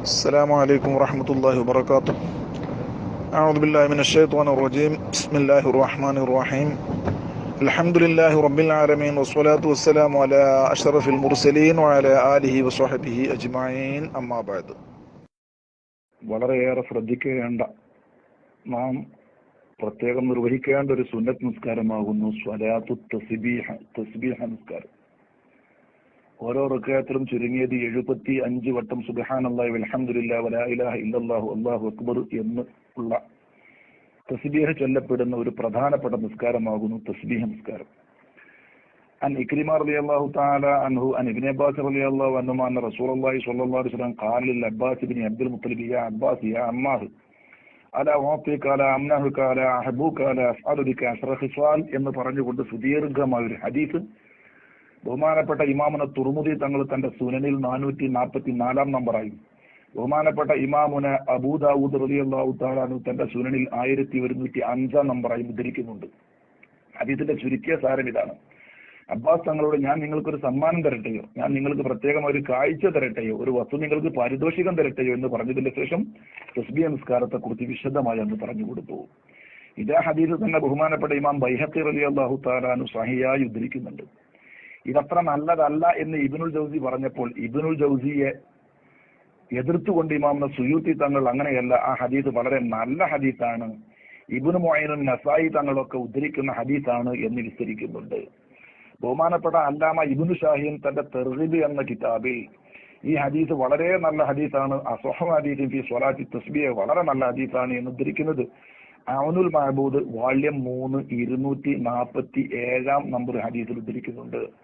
السلام عليكم ورحمة الله وبركاته أعوذ بالله من الشيطان الرجيم بسم الله الرحمن الرحيم الحمد لله رب العالمين والصلاة والسلام على أشرف المرسلين وعلى آله وصحبه أجمعين أما بعد വളരെയേറെ ശ്രദ്ധിക്കേണ്ട നാം പ്രത്യേകം നിർവഹിക്കേണ്ട ഒരു സുന്നത്ത് നിസ്കാരമാകുന്നു സ്വലാത്തു തസ്ബീഹ തസ്ബീഹ നിസ്കാരം ഓരോ റക്കാത്തിലും ചുരുങ്ങിയത് എഴുപത്തി അഞ്ച് വട്ടം സുബഹാനല്ലാഹു അലഹമുല്ല വലാ ഇലാഹ ഇല്ലല്ലാഹു അള്ളാഹു അക്ബർ എന്ന് ഉള്ള തസ്ബീഹ ചൊല്ലപ്പെടുന്ന ഒരു പ്രധാനപ്പെട്ട നിസ്കാരമാകുന്നു തസ്ബീഹ നിസ്കാരം. അൻ ഇക്രിമ റലി അൻഹു അൻ അബ്ബാസ് റലി അള്ളാഹു അന്നുമാൻ റസൂൽ അലൈഹി വസല്ലം ഖാലിൽ അബ്ബാസ് ഇബ്നു അബ്ദുൽ മുത്തലിബ് യാ അബ്ബാസ് യാ അമ്മാർ അല ഓഫിക്ക് അല അംനഹുക്ക് അല അഹബൂക്ക് അല അസ്അലുബിക അസ്റ ഖിസാൽ എന്ന് പറഞ്ഞുകൊണ്ട് സുദീർഘമായ ഒരു ഹദീസ് ബഹുമാനപ്പെട്ട ഇമാമുന തുറമുദി തങ്ങൾ തന്റെ സുനനിൽ നാനൂറ്റി നാൽപ്പത്തി നാലാം നമ്പറായും. ബഹുമാനപ്പെട്ട ഇമാമുന അബൂദാവൂദ് റളിയല്ലാഹു താലാനു തന്റെ സുനനിൽ ആയിരത്തി ഒരുന്നൂറ്റി അഞ്ചാം നമ്പറായും ഉദ്ധരിക്കുന്നുണ്ട് ഹദീസിന്റെ ചുരുക്കിയ സാരം ഇതാണ്. അബ്ബാസ് തങ്ങളോട് ഞാൻ നിങ്ങൾക്കൊരു സമ്മാനം തരട്ടെയോ? ഞാൻ നിങ്ങൾക്ക് പ്രത്യേകം ഒരു കാഴ്ച തരട്ടെയോ? ഒരു വസ്തു നിങ്ങൾക്ക് പാരിതോഷികം തരട്ടെയോ എന്ന് പറഞ്ഞതിന് ശേഷം തസ്ബിയ നിസ്കാരത്തെ കുറിച്ച് വിശദമായി അന്ന് പറഞ്ഞു കൊടുത്തു. ഇതേ ഹദീസ് തന്നെ ബഹുമാനപ്പെട്ട ഇമാം ബൈഹത്തി റലി അള്ളാഹു താലാനു സഹിയായി ഉദ്ധരിക്കുന്നുണ്ട്. ഇതത്ര നല്ലതല്ല എന്ന് ഇബിനുൽ ജൗസി പറഞ്ഞപ്പോൾ ഇബിനുൽ ജൗസിയെ എതിർത്തുകൊണ്ട് ഇമാമിന് സുയൂത്തി തങ്ങൾ അങ്ങനെയല്ല. ആ ഹദീസ് വളരെ നല്ല ഹദീസാണ്. ഇബിന് മൊയ്നും നസായി തങ്ങളൊക്കെ ഉദ്ധരിക്കുന്ന ഹദീസാണ് എന്ന് വിസ്തരിക്കുന്നുണ്ട്. ബഹുമാനപ്പെട്ട അല്ലാമ ഇബിനു ഷാഹിം തന്റെ തെർഹിബ് എന്ന കിതാബിൽ ഈ ഹദീസ് വളരെ നല്ല ഹദീസാണ്. അസോഹം ഹദീസിൻ ഫി സ്വലാത്തി തസ്ബിയെ വളരെ നല്ല ഹദീസാണ് എന്ന് ഉദ്ധരിക്കുന്നത്. അവനുൽ മഹബൂദ് വാള്യം മൂന്ന് ഇരുന്നൂറ്റി നാൽപ്പത്തി ഏഴാം നമ്പർ ഹദീസിൽ ഉദ്ധരിക്കുന്നുണ്ട്.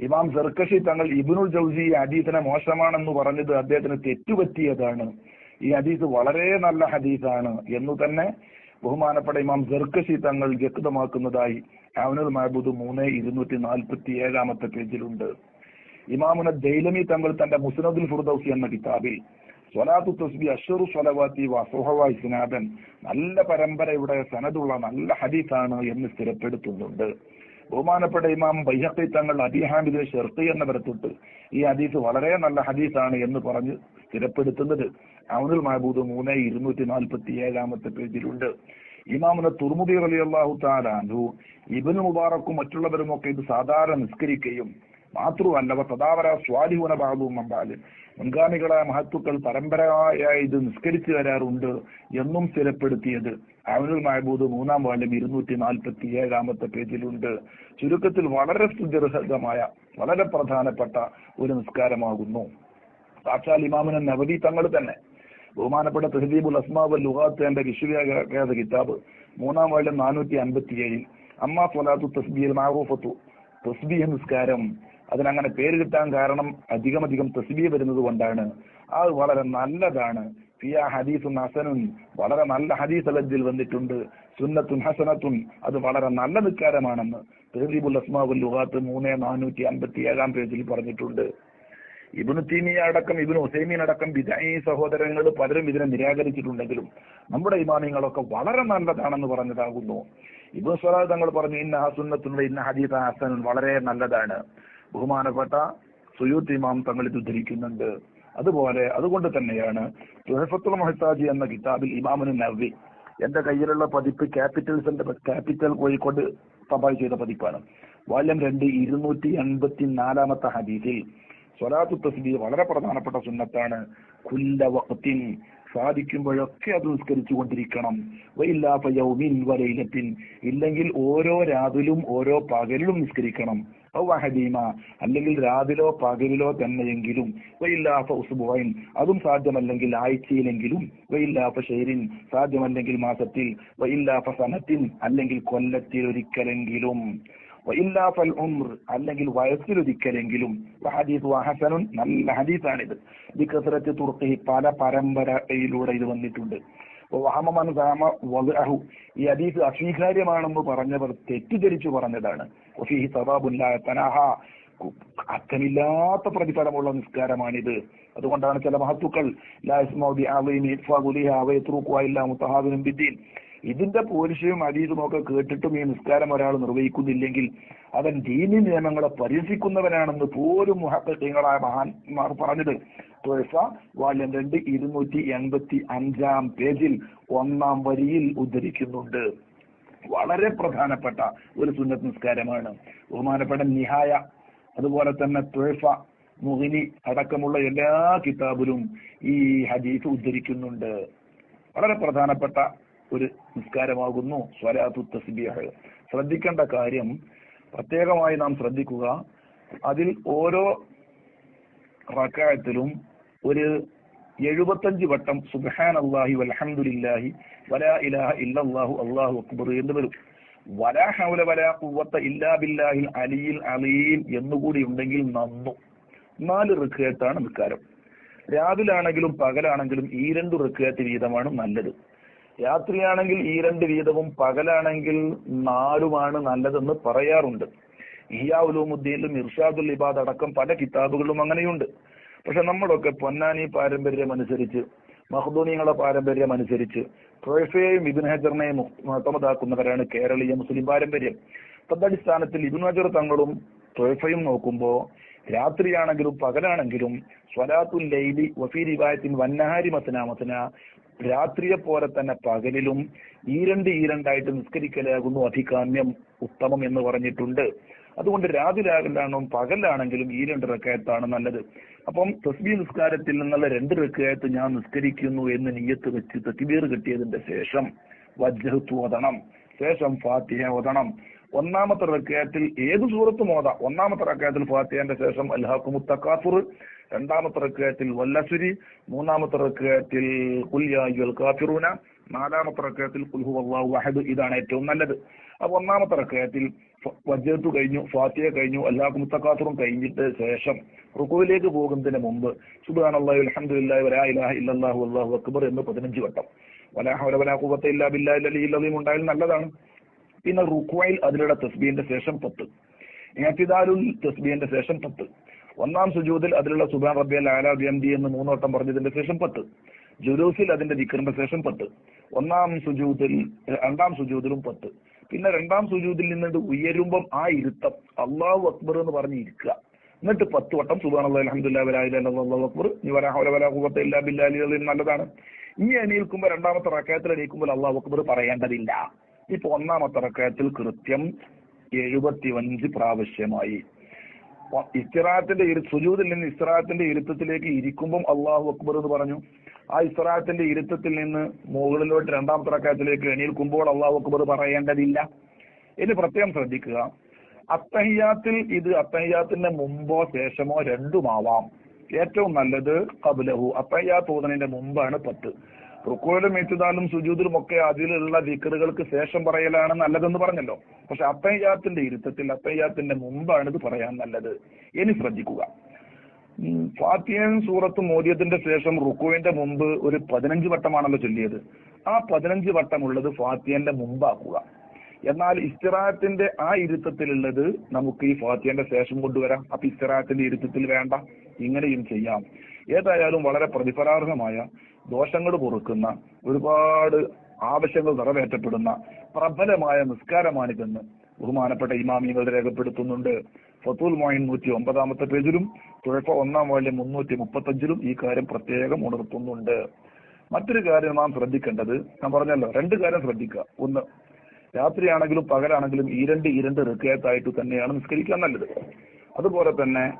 ഇമാം സർക്കഷി തങ്ങൾ ഇബിനുൽ ജൗസി ഈ ഹദീസിനെ മോശമാണെന്ന് പറഞ്ഞത് അദ്ദേഹത്തിന് തെറ്റുപറ്റിയതാണ്. ഈ ഹദീസ് വളരെ നല്ല ഹദീസാണ് എന്ന് തന്നെ ബഹുമാനപ്പെട്ട ഇമാം ജർക്കശി തങ്ങൾ വ്യക്തമാക്കുന്നതായി അവനുൽ മഹബൂദ് മൂന്ന് ഇരുന്നൂറ്റി നാൽപ്പത്തി ഏഴാമത്തെ പേജിലുണ്ട്. ഇമാമുന ദൈലമി തങ്ങൾ തന്റെ മുസ്നദുൽ ഫുർദൌസി എന്ന കിതാബിൽ സ്വലാത്തു തസ്ബി അഷറു സ്വലവാത്തി വസുഹവ ഇസ്നാദൻ നല്ല പരമ്പരയുടെ സനതുള്ള നല്ല ഹദീസാണ് എന്ന് സ്ഥിരപ്പെടുത്തുന്നുണ്ട്. ബഹുമാനപ്പെട്ട ഇമാം ബൈഹത്തി തങ്ങൾ അബിഹാമിദിനെ ഷെർത്തി എന്ന പരത്തിട്ട് ഈ ഹദീസ് വളരെ നല്ല ഹദീസാണ് എന്ന് പറഞ്ഞ് സ്ഥിരപ്പെടുത്തുന്നത്. അവനുൽ മഹബൂദ് മൂന്ന് ഇരുന്നൂറ്റി നാൽപ്പത്തി ഏഴാമത്തെ പേജിലുണ്ട്. ഇമാമിന് തുർമുദി അലി അള്ളാഹു താലാനു ഇബിന് മുബാറക്കും മറ്റുള്ളവരുമൊക്കെ ഇത് സാധാരണ നിസ്കരിക്കുകയും മാത്രമല്ല തദാവര സ്വാലിഹുന ബാബുവും അമ്പാൽ മുൻഗാമികളായ മഹത്തുക്കൾ പരമ്പരയായി ഇത് നിസ്കരിച്ചു വരാറുണ്ട് എന്നും സ്ഥിരപ്പെടുത്തിയത് അവനുൽ മഹബൂദ് മൂന്നാം വാല്യം ഇരുന്നൂറ്റി നാൽപ്പത്തി ഏഴാമത്തെ പേജിലുണ്ട്. ചുരുക്കത്തിൽ വളരെ സുദീർഘമായ വളരെ പ്രധാനപ്പെട്ട ഒരു നിസ്കാരമാകുന്നു. സാക്ഷാൽ ഇമാമിന് നവതി തങ്ങൾ തന്നെ. ബഹുമാനപ്പെട്ട തെഹദീബുൽ അസ്മാബ് ലുഹാത്ത് എന്റെ വിശ്വവ്യാഖ്യാത കിതാബ് മൂന്നാം വാല്യം നാനൂറ്റി അൻപത്തി ഏഴിൽ അമ്മ സ്വലാത്തു തസ്ബീൽ മാറൂഫത്തു തസ്ബീഹ് നിസ്കാരം അതിനങ്ങനെ പേര് കിട്ടാൻ കാരണം അധികമധികം തസ്ബീ വരുന്നത് കൊണ്ടാണ്. അത് വളരെ നല്ലതാണ്. ഫിയ ഹദീസുൻ ഹസനും വളരെ നല്ല ഹദീസ് അലജിൽ വന്നിട്ടുണ്ട്. സുന്നത്തും ഹസനത്തും അത് വളരെ നല്ല നിക്കാരമാണെന്ന് തെഹദീബുൽ അസ്മാബുൽ ലുഹാത്ത് മൂന്ന് നാനൂറ്റി അൻപത്തി ഏഴാം പേജിൽ പറഞ്ഞിട്ടുണ്ട്. ഇബിനു തീമിയ അടക്കം ഇബിനു ഹുസൈമീൻ അടക്കം ബിദായി സഹോദരങ്ങൾ പലരും ഇതിനെ നിരാകരിച്ചിട്ടുണ്ടെങ്കിലും നമ്മുടെ ഇമാമിങ്ങളൊക്കെ വളരെ നല്ലതാണെന്ന് പറഞ്ഞതാകുന്നു. ഇബ്നു സ്വലാദ് തങ്ങൾ പറഞ്ഞു ഇന്ന ഹസുന്നത്തുള്ള ഇന്ന ഹദീസ് ഹസൻ വളരെ നല്ലതാണ്. ബഹുമാനപ്പെട്ട സുയൂത്ത് ഇമാം തങ്ങൾ ഇത് ഉദ്ധരിക്കുന്നുണ്ട്. അതുപോലെ അതുകൊണ്ട് തന്നെയാണ് തുഹഫത്തുൽ മൊഹത്താജി എന്ന കിതാബിൽ ഇമാമിന് നവി എന്റെ കയ്യിലുള്ള പതിപ്പ് ക്യാപിറ്റൽസിന്റെ ക്യാപിറ്റൽ കോഴിക്കോട് തപാൽ ചെയ്ത പതിപ്പാണ്. വാല്യം രണ്ട് ഇരുന്നൂറ്റി എൺപത്തി നാലാമത്തെ ഹദീസിൽ സ്വലാത്തു തസ്ബി വളരെ പ്രധാനപ്പെട്ട സുന്നത്താണ്. കുല്ല വക്തിൻ സാധിക്കുമ്പോഴൊക്കെ അത് നിസ്കരിച്ചു കൊണ്ടിരിക്കണം. വൈല്ലാത്ത യൗമിൻ വലയിലത്തിൻ ഇല്ലെങ്കിൽ ഓരോ രാവിലും ഓരോ പകലിലും നിസ്കരിക്കണം. ഹദീമ അല്ലെങ്കിൽ രാവിലോ പകലിലോ തന്നെയെങ്കിലും വൈല്ലാത്ത ഉസുബുവൈൻ അതും സാധ്യമല്ലെങ്കിൽ ആഴ്ചയിലെങ്കിലും വൈല്ലാത്ത ഷെയ്രിൻ സാധ്യമല്ലെങ്കിൽ മാസത്തിൽ വൈല്ലാത്ത സനത്തിൻ അല്ലെങ്കിൽ കൊല്ലത്തിൽ ഒരിക്കലെങ്കിലും വൈല്ലാഫൽ ഉംർ അല്ലെങ്കിൽ വയസ്സിലൊരിക്കലെങ്കിലും. ഹദീസ് വാഹസനും നല്ല ഹദീസാണിത്. ബിക്കസറത്ത് തുർക്കി പല പരമ്പരയിലൂടെ ഇത് വന്നിട്ടുണ്ട്. ഈ ഹദീസ് അസ്വീകാര്യമാണെന്ന് പറഞ്ഞവർ തെറ്റിദ്ധരിച്ചു പറഞ്ഞതാണ്. അർത്ഥമില്ലാത്ത പ്രതിഫലമുള്ള നിസ്കാരമാണിത്. അതുകൊണ്ടാണ് ചില മഹത്തുക്കൾ ഇതിന്റെ പോലീസും അതീതും ഒക്കെ കേട്ടിട്ടും ഈ നിസ്കാരം ഒരാൾ നിർവഹിക്കുന്നില്ലെങ്കിൽ അവൻ ദീനി നിയമങ്ങളെ പരിഹസിക്കുന്നവനാണെന്ന് പോലും മുഹക്കങ്ങളായ മഹാന്മാർ പറഞ്ഞത്. വാല്യം രണ്ട് ഇരുന്നൂറ്റി എൺപത്തി അഞ്ചാം പേജിൽ ഒന്നാം വരിയിൽ ഉദ്ധരിക്കുന്നുണ്ട്. വളരെ പ്രധാനപ്പെട്ട ഒരു സുന്നത്ത് നിസ്കാരമാണ്. ബഹുമാനപ്പെട്ട നിഹായ അതുപോലെ തന്നെ തുഴഫ മുഹിനി അടക്കമുള്ള എല്ലാ കിതാബിലും ഈ ഹദീസ് ഉദ്ധരിക്കുന്നുണ്ട്. വളരെ പ്രധാനപ്പെട്ട ഒരു നിസ്കാരമാകുന്നു സ്വലാത്തു തസ്ബീഹ്. ശ്രദ്ധിക്കേണ്ട കാര്യം പ്രത്യേകമായി നാം ശ്രദ്ധിക്കുക അതിൽ ഓരോ റക്കായത്തിലും ഒരു എഴുപത്തഞ്ച് വട്ടം സുബഹാൻ അള്ളാഹി വലഹമുല്ലാഹി വലാ ഇലാഹ ഇല്ലല്ലാഹു അള്ളാഹു അക്ബർ എന്ന് വരും. വലാ ഹൗല വലാ കുവത്ത ഇല്ലാ ബില്ലാഹിൽ അലിയിൽ അലീം എന്നുകൂടി ഉണ്ടെങ്കിൽ നന്നു. നാല് റിക്കയത്താണ് നിസ്കാരം. രാവിലാണെങ്കിലും പകലാണെങ്കിലും ഈ രണ്ട് റിക്കയത്ത് വീതമാണ് നല്ലത്. രാത്രിയാണെങ്കിൽ ഈ രണ്ട് വീതവും പകലാണെങ്കിൽ നാലുമാണ് നല്ലതെന്ന് പറയാറുണ്ട്. ഇഹിയാവുലുമുദ്ദീനിലും ഇർഷാദുൽ ഇബാദ് അടക്കം പല കിതാബുകളിലും അങ്ങനെയുണ്ട്. പക്ഷെ നമ്മളൊക്കെ പൊന്നാനി പാരമ്പര്യം അനുസരിച്ച് മഹദൂനിയങ്ങളുടെ പാരമ്പര്യം അനുസരിച്ച് ട്രോഫയെയും ഇബിൻ ഹജറിനെയും മുഹത്തമതാക്കുന്നവരാണ് കേരളീയ മുസ്ലിം പാരമ്പര്യം. തദ്ടിസ്ഥാനത്തിൽ ഇബിൻ ഹജർ തങ്ങളും ട്രോഫയും നോക്കുമ്പോൾ രാത്രിയാണെങ്കിലും പകലാണെങ്കിലും സ്വലാത്തുൽ ലൈലി വഫീ റിവായത്തിൻ വന്നഹാരി മസനാമസന മസന രാത്രിയെ പോലെ തന്നെ പകലിലും ഈരണ്ട് ഈരണ്ടായിട്ട് നിസ്കരിക്കലാകുന്നു അധികാമ്യം ഉത്തമം എന്ന് പറഞ്ഞിട്ടുണ്ട്. അതുകൊണ്ട് രാവിലാകലാണോ പകലാണെങ്കിലും ഈ രണ്ട് റക്കയത്താണ് നല്ലത്. അപ്പം തസ്ബി നിസ്കാരത്തിൽ നിന്നുള്ള രണ്ട് റക്കയത്ത് ഞാൻ നിസ്കരിക്കുന്നു എന്ന് നീയത്ത് വെച്ച് തക്ബീർ കിട്ടിയതിന്റെ ശേഷം വജ്ജഹത്ത് ഓതണം. ശേഷം ഫാത്തിഹ ഓതണം. ഒന്നാമത്തെ റക്കയത്തിൽ ഏത് സൂറത്തും ഓതാം. ഒന്നാമത്തെ റക്കയത്തിൽ ഫാത്തിഹന്റെ ശേഷം അൽഹാഖുമു തക്കാഫുർ രണ്ടാമത്തെ റക്കയത്തിൽ വല്ലസുരി. മൂന്നാമത്തെ റക്കയത്തിൽ കുല്യായുൽ കാഫിറൂന. നാലാമത്തെ റക്കയത്തിൽ കുൽഹു അള്ളാഹു വഹദ് ഇതാണ് ഏറ്റവും നല്ലത്. അപ്പൊ ഒന്നാമത്തെ റക്കയത്തിൽ വജ്ജത്ത് കഴിഞ്ഞു ഫാത്തിയ കഴിഞ്ഞു അല്ലാഹു മുത്തക്കാത്തുറും കഴിഞ്ഞിട്ട് ശേഷം റുക്കുവിലേക്ക് പോകുന്നതിന് മുമ്പ് സുബാൻ അള്ളാഹു വലാ ഇലാഹ ഇല്ലല്ലാഹു അല്ലാഹു അക്ബർ എന്ന് പതിനഞ്ച് വട്ടം. വലാ ഹൗല വലാ ഖുവത്ത ഇല്ലാ ബില്ലാഹിൽ അലിയിൽ അലീം ഉണ്ടായാൽ നല്ലതാണ്. പിന്നെ റുക്വയിൽ അതിലുള്ള തസ്ബീന്റെ ശേഷം പത്ത് ഇഹ്തിദാലുൽ തസ്ബീന്റെ ശേഷം പത്ത് ഒന്നാം സുജൂദിൽ അതിലുള്ള സുബാൻ റബ്ബി അൽ ആല ബിയംദി എന്ന് മൂന്നോട്ടം പറഞ്ഞതിന്റെ ശേഷം പത്ത് ജുലൂസിൽ അതിന്റെ ദിക്കറിന്റെ ശേഷം പത്ത് ഒന്നാം സുജൂദിൽ രണ്ടാം സുജൂദിലും പത്ത് പിന്നെ രണ്ടാം സുജൂതിൽ നിന്നിട്ട് ഉയരുമ്പം ആ ഇരുത്തം അള്ളാഹു അക്ബർ എന്ന് പറഞ്ഞ് ഇരിക്കുക. എന്നിട്ട് പത്ത് വട്ടം സുബാൻ അലഹമുല്ലാഹുലി നല്ലതാണ്. ഇനി എണീൽക്കുമ്പോ രണ്ടാമത്തെ റക്കയത്തിൽ എണീക്കുമ്പോൾ അള്ളാഹു അക്ബർ പറയേണ്ടതില്ല. ഇപ്പൊ ഒന്നാമത്തെ റക്കയത്തിൽ കൃത്യം എഴുപത്തിയഞ്ച് പ്രാവശ്യമായി. ഇസ്തിറാത്തിന്റെ സുജൂതിൽ നിന്ന് ഇസ്തിറാത്തിന്റെ ഇരുത്തത്തിലേക്ക് ഇരിക്കുമ്പം അള്ളാഹു അക്ബർ എന്ന് പറഞ്ഞു. ആ ഇസ്രാത്തിന്റെ ഇരുത്തത്തിൽ നിന്ന് മുകളിലോട്ട് രണ്ടാമത്തെ റക്കയത്തിലേക്ക് എണീൽക്കുമ്പോൾ അള്ളാഹു അക്ബർ പറയേണ്ടതില്ല. ഇനി പ്രത്യേകം ശ്രദ്ധിക്കുക. അത്തഹിയാത്തിൽ ഇത് അത്തഹിയാത്തിന്റെ മുമ്പോ ശേഷമോ രണ്ടുമാവാം. ഏറ്റവും നല്ലത് കബുലഹു അത്തഹിയാത്ത് ഓതനതിന്റെ മുമ്പാണ് പത്ത്. റുക്കോയിലും ഏറ്റുതാലും സുജൂതിലും ഒക്കെ അതിലുള്ള ദിക്കറുകൾക്ക് ശേഷം പറയലാണ് നല്ലതെന്ന് പറഞ്ഞല്ലോ. പക്ഷെ അത്തയ്യാത്തിന്റെ ഇരുത്തത്തിൽ അത്തയ്യാത്തിന്റെ മുമ്പാണ് ഇത് പറയാൻ നല്ലത്. ഇനി ശ്രദ്ധിക്കുക. ഫാത്തിയൻ സൂറത്ത് മോദിയത്തിന്റെ ശേഷം റുക്കുവിന്റെ മുമ്പ് ഒരു പതിനഞ്ച് വട്ടമാണല്ലോ ചൊല്ലിയത്. ആ പതിനഞ്ച് വട്ടമുള്ളത് ഫാത്തിയന്റെ മുമ്പാക്കുക. എന്നാൽ ഇസ്തിറാത്തിന്റെ ആ ഇരുത്തത്തിലുള്ളത് നമുക്ക് ഈ ഫാത്തിയന്റെ ശേഷം കൊണ്ടുവരാം. അപ്പൊ ഇസ്തിറാത്തിന്റെ ഇരുത്തത്തിൽ വേണ്ട. ഇങ്ങനെയും ചെയ്യാം. ഏതായാലും വളരെ പ്രതിഫലാർഹമായ ദോഷങ്ങൾ പൊറുക്കുന്ന ഒരുപാട് ആവശ്യങ്ങൾ നിറവേറ്റപ്പെടുന്ന പ്രബലമായ നിസ്കാരമാണിതെന്ന് ബഹുമാനപ്പെട്ട ഇമാമിയങ്ങൾ രേഖപ്പെടുത്തുന്നുണ്ട്. ഫത്തുൽ മോയിൻ നൂറ്റി ഒമ്പതാമത്തെ പേജിലും തുഴപ്പ ഒന്നാം വാല്യം മുന്നൂറ്റി മുപ്പത്തഞ്ചിലും ഈ കാര്യം പ്രത്യേകം ഉണർത്തുന്നുണ്ട്. മറ്റൊരു കാര്യം നാം ശ്രദ്ധിക്കേണ്ടത് ഞാൻ പറഞ്ഞല്ലോ രണ്ട് കാര്യം ശ്രദ്ധിക്കുക. ഒന്ന് രാത്രിയാണെങ്കിലും പകലാണെങ്കിലും ഈ രണ്ട് ഈ രണ്ട് ഋക്കയത്തായിട്ട് തന്നെയാണ് നിസ്കരിക്കാൻ നല്ലത്. അതുപോലെ തന്നെ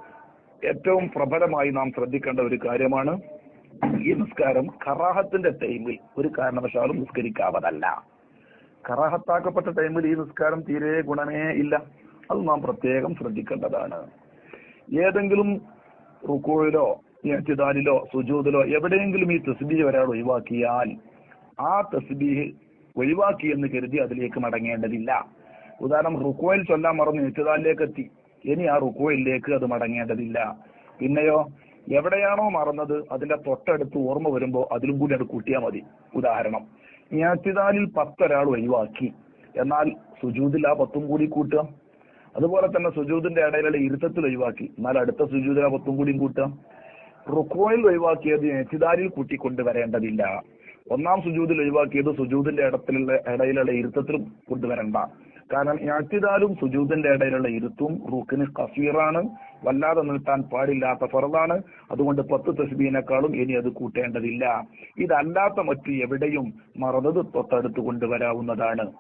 ഏറ്റവും പ്രബലമായി നാം ശ്രദ്ധിക്കേണ്ട ഒരു കാര്യമാണ് ഈ നിസ്കാരം കറാഹത്തിന്റെ ടൈമിൽ ഒരു കാരണവശാലും നിസ്കരിക്കാവതല്ല. കറാഹത്താക്കപ്പെട്ട ടൈമിൽ ഈ നിസ്കാരം തീരെ ഗുണമേ ഇല്ല. അത് നാം പ്രത്യേകം ശ്രദ്ധിക്കേണ്ടതാണ്. ഏതെങ്കിലും റുക്കോയിലോ ഇഹ്തിദാലിലോ സുജൂദിലോ എവിടെയെങ്കിലും ഈ തസ്ബീഹ് ഒരാൾ ഒഴിവാക്കിയാൽ ആ തസ്ബീഹ് ഒഴിവാക്കി എന്ന് കരുതി അതിലേക്ക് മടങ്ങേണ്ടതില്ല. ഉദാഹരണം റുക്കോയിൽ ചൊല്ലാൻ മറന്ന് ഇഹ്തിദാലിലേക്ക് എത്തി ഇനി ആ റുക്കോയിലേക്ക് അത് മടങ്ങേണ്ടതില്ല. പിന്നെയോ എവിടെയാണോ മറന്നത് അതിന്റെ തൊട്ടടുത്ത് ഓർമ്മ വരുമ്പോൾ അതിലും കൂടി അത് കൂട്ടിയാൽ മതി. ഉദാഹരണം ഞാത്തിദാലിൽ പത്തൊരാൾ ഒഴിവാക്കി. എന്നാൽ സുജൂദിൽ ആ പത്തും കൂടി കൂട്ടുക. അതുപോലെ തന്നെ സുജൂദിന്റെ ഇടയിലുള്ള ഇരുത്തത്തിൽ ഒഴിവാക്കി. എന്നാൽ അടുത്ത സുജൂദിനെ പത്തും കൂടിയും കൂട്ടുക. റുക്കോയിൽ ഒഴിവാക്കിയത് എത്തിദാലിൽ കൂട്ടിക്കൊണ്ടുവരേണ്ടതില്ല. ഒന്നാം സുജൂദിൽ ഒഴിവാക്കിയത് സുജൂദിന്റെ ഇടത്തിലുള്ള ഇടയിലുള്ള ഇരുത്തത്തിൽ കൊണ്ടുവരണ്ട. കാരണം ഞാറ്റിതാലും സുജൂദിന്റെ ഇടയിലുള്ള ഇരുത്തും റൂക്കിന് കസീറാണ്. വല്ലാതെ നീട്ടാൻ പാടില്ലാത്ത ഫറദാണ്. അതുകൊണ്ട് പത്ത് തസ്ബീനേക്കാളും ഇനി അത് കൂട്ടേണ്ടതില്ല. ഇതല്ലാത്ത മറ്റ് എവിടെയും മറന്നത് തൊട്ടടുത്ത് കൊണ്ടുവരാവുന്നതാണ്.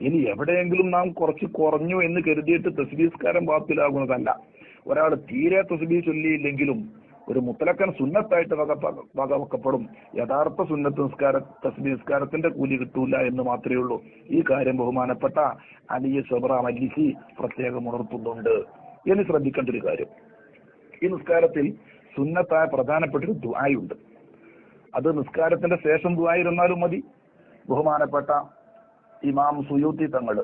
ഇനി എവിടെയെങ്കിലും നാം കുറച്ച് കുറഞ്ഞു എന്ന് കരുതിയിട്ട് തസ്ബീസ്കാരം ബാത്തിലാകുന്നതല്ല. ഒരാൾ തീരെ തസ്ബീ ചൊല്ലിയില്ലെങ്കിലും ഒരു മുത്തലക്കൻ സുന്നത്തായിട്ട് വക വകവെക്കപ്പെടും. യഥാർത്ഥ സുന്നത്ത് നിസ്കാര തസ്ബീ നിസ്കാരത്തിന്റെ കൂലി കിട്ടൂല എന്ന് മാത്രമേ ഉള്ളൂ. ഈ കാര്യം ബഹുമാനപ്പെട്ട അലിയ സബറ മല്ലിസി പ്രത്യേകം ഉണർത്തുന്നുണ്ട്. ഇനി ശ്രദ്ധിക്കേണ്ട ഒരു കാര്യം. ഈ നിസ്കാരത്തിൽ സുന്നത്തായ പ്രധാനപ്പെട്ട ഒരു ദുആയുണ്ട്. അത് നിസ്കാരത്തിന്റെ ശേഷം ദുആയിരുന്നാലും മതി. ബഹുമാനപ്പെട്ട ഇമാം സുയൂത്തി തങ്ങൾ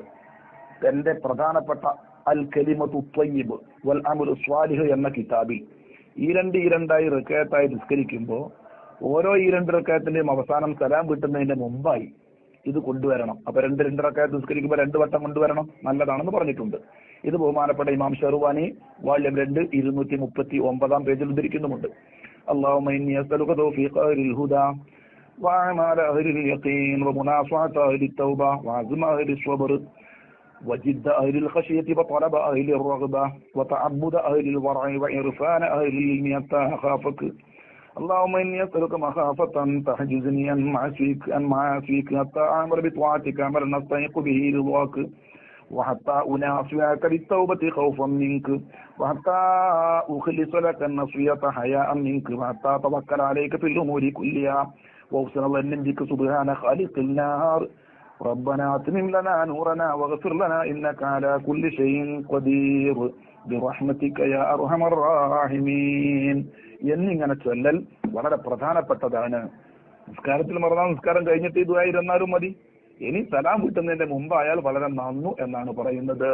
തന്റെ പ്രധാനപ്പെട്ട അൽ കലിമത്തു ത്വയ്യിബ് വൽ അമുലു സ്വാലിഹ് എന്ന കിതാബിൽ ഈ രണ്ട് ഈ രണ്ടായി റിക്കയത്തായി നിസ്കരിക്കുമ്പോൾ ഓരോ ഈ രണ്ട് റക്കയത്തിന്റെയും അവസാനം സലാം കിട്ടുന്നതിന്റെ മുമ്പായി ഇത് കൊണ്ടുവരണം. അപ്പൊ രണ്ട് രണ്ട് റക്കയത്ത് നിസ്കരിക്കുമ്പോൾ രണ്ട് വട്ടം കൊണ്ടുവരണം. നല്ലതാണെന്ന് പറഞ്ഞിട്ടുണ്ട്. ഇത് ബഹുമാനപ്പെട്ട ഇമാം ഷെറുവാനി വാല്യം രണ്ട് ഇരുന്നൂറ്റി മുപ്പത്തി ഒമ്പതാം പേജിൽ ഉദ്ധരിക്കുന്നുമുണ്ട്. അള്ളാഹു وأعمال أهل اليقين ومناصعة أهل التوبة وعزم أهل الصبر وجد أهل الخشية وطلب أهل الرغبة وتعبد أهل الورع وعرفان أهل العلم حتى أخافك. اللهم إني أسألك مخافة تحجزني عن معصيك عن معاصيك حتى أعمل بطاعتك عملا أستحق به رضاك وحتى أناصرك بالتوبة خوفا منك وحتى أخلص لك النصية حياء منك وحتى أتوكل عليك في الأمور كلها. وأحسن ظنا بك سبحان خالق النار ربنا أتمم لنا نورنا واغفر لنا إنك على كل شيء قدير برحمتك يا أرحم الراحمين എന്നിങ്ങനെ ചൊല്ലൽ വളരെ പ്രധാനപ്പെട്ടതാണ് നിസ്കാരത്തിൽ മറന്നാ നിസ്കാരം കഴിഞ്ഞിട്ട് ഇതുമായിരുന്നാലും മതി ഇനി സലാം കിട്ടുന്നതിന്റെ മുമ്പായാൽ വളരെ നന്നു എന്നാണ് പറയുന്നത്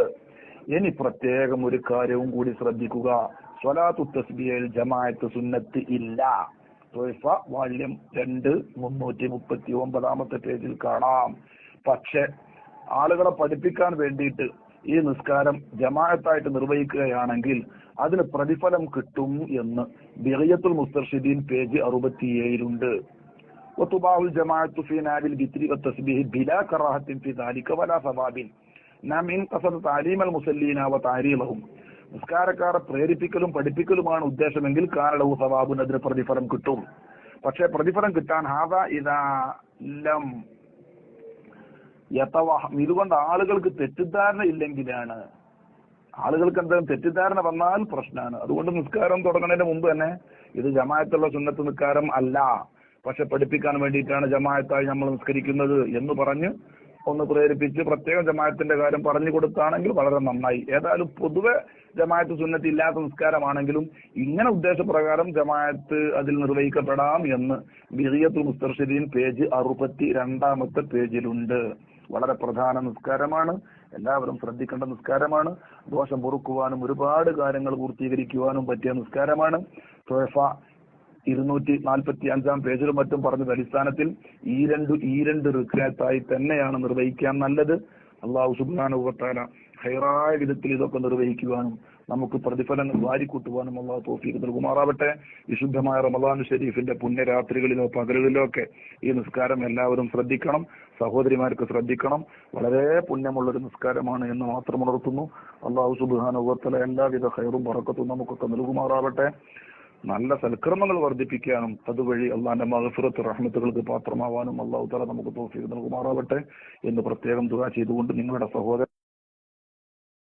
ഇനി പ്രത്യേകം ഒരു കാര്യവും കൂടി ശ്രദ്ധിക്കുക സ്വലാത്തു തസ്ബിയയിൽ ജമാഅത്ത് സുന്നത്ത് ഇല്ല ത്വയ്ഫ വാല്യം രണ്ട് മുന്നൂറ്റി മുപ്പത്തി ഒമ്പതാമത്തെ പേജിൽ കാണാം. പക്ഷെ ആളുകളെ പഠിപ്പിക്കാൻ വേണ്ടിയിട്ട് ഈ നിസ്കാരം ജമാഅത്തായിട്ട് നിർവഹിക്കുകയാണെങ്കിൽ അതിന് പ്രതിഫലം കിട്ടും എന്ന് ബിറിയത്തുൽ മുസ്തർഷിദീൻ പേജ് അറുപത്തിയേഴിലുണ്ട് ും ബിലാ കറാഹത്തിൻ വലാ നാം ഇൻ മുസല്ലീന നിസ്കാരക്കാരെ പ്രേരിപ്പിക്കലും പഠിപ്പിക്കലുമാണ് ഉദ്ദേശമെങ്കിൽ കാരണവും സവാബും അതിന് പ്രതിഫലം കിട്ടും. പക്ഷെ പ്രതിഫലം കിട്ടാൻ ഹാദ ഇതാ ലം യതവഹം ഇതുകൊണ്ട് ആളുകൾക്ക് തെറ്റിദ്ധാരണ ഇല്ലെങ്കിലാണ്. ആളുകൾക്ക് എന്തെങ്കിലും തെറ്റിദ്ധാരണ വന്നാൽ പ്രശ്നമാണ് അതുകൊണ്ട് നിസ്കാരം തുടങ്ങുന്നതിന് മുമ്പ് തന്നെ ഇത് ജമായത്തുള്ള സുന്നത്ത് നിസ്കാരം അല്ല. പക്ഷെ പഠിപ്പിക്കാൻ വേണ്ടിയിട്ടാണ് ജമായത്തായി നമ്മൾ നിസ്കരിക്കുന്നത് എന്ന് പറഞ്ഞ് ഒന്ന് പ്രേരിപ്പിച്ച് പ്രത്യേകം ജമായത്തിന്റെ കാര്യം പറഞ്ഞു കൊടുത്താണെങ്കിൽ വളരെ നന്നായി. ഏതായാലും പൊതുവെ ജമായത്ത് സുന്നത്തി ഇല്ലാത്ത നിസ്കാരമാണെങ്കിലും ഇങ്ങനെ ഉദ്ദേശപ്രകാരം ജമായത്ത് അതിൽ നിർവഹിക്കപ്പെടാം എന്ന് ബിറിയത്തുൽ മുസ്തർഷിദീൻ പേജ് അറുപത്തി രണ്ടാമത്തെ പേജിലുണ്ട്. വളരെ പ്രധാന നിസ്കാരമാണ്. എല്ലാവരും ശ്രദ്ധിക്കേണ്ട നിസ്കാരമാണ്. ദോഷം പൊറുക്കുവാനും ഒരുപാട് കാര്യങ്ങൾ പൂർത്തീകരിക്കുവാനും പറ്റിയ നിസ്കാരമാണ്. തോഫ ഇരുന്നൂറ്റി നാൽപ്പത്തി അഞ്ചാം പേജിലും മറ്റും പറഞ്ഞത് അടിസ്ഥാനത്തിൽ ഈ രണ്ട് ഈ രണ്ട് ഋക്കാത്തായി തന്നെയാണ് നിർവഹിക്കാൻ നല്ലത്. അള്ളാഹു സുബാനുഭവത്താല ഹൈറായ വിധത്തിൽ ഇതൊക്കെ നിർവഹിക്കുവാനും നമുക്ക് പ്രതിഫലങ്ങൾ വാരിക്കൂട്ടുവാനും അള്ളാഹു തോഫീക്ക് നൽകുമാറാവട്ടെ. വിശുദ്ധമായ റമദാൻ ഷെരീഫിന്റെ പുണ്യരാത്രികളിലോ പകലുകളിലോ ഒക്കെ ഈ നിസ്കാരം എല്ലാവരും ശ്രദ്ധിക്കണം. സഹോദരിമാർക്ക് ശ്രദ്ധിക്കണം. വളരെ പുണ്യമുള്ള ഒരു നിസ്കാരമാണ് എന്ന് മാത്രം ഉണർത്തുന്നു. അള്ളാഹു സുബാനുഭവത്തല എല്ലാവിധ ഹൈറും പറക്കത്തും നമുക്കൊക്കെ നൽകുമാറാവട്ടെ. നല്ല സൽക്രമങ്ങൾ വർദ്ധിപ്പിക്കാനും അതുവഴി അള്ളാന്റെ മഹഫിറത്ത് റഹ്മത്തുകൾക്ക് പാത്രമാവാനും അള്ളാഹു തല നമുക്ക് തോഫീക്ക് നൽകുമാറാവട്ടെ എന്ന് പ്രത്യേകം ദുആ ചെയ്തുകൊണ്ട് നിങ്ങളുടെ സഹോദരൻ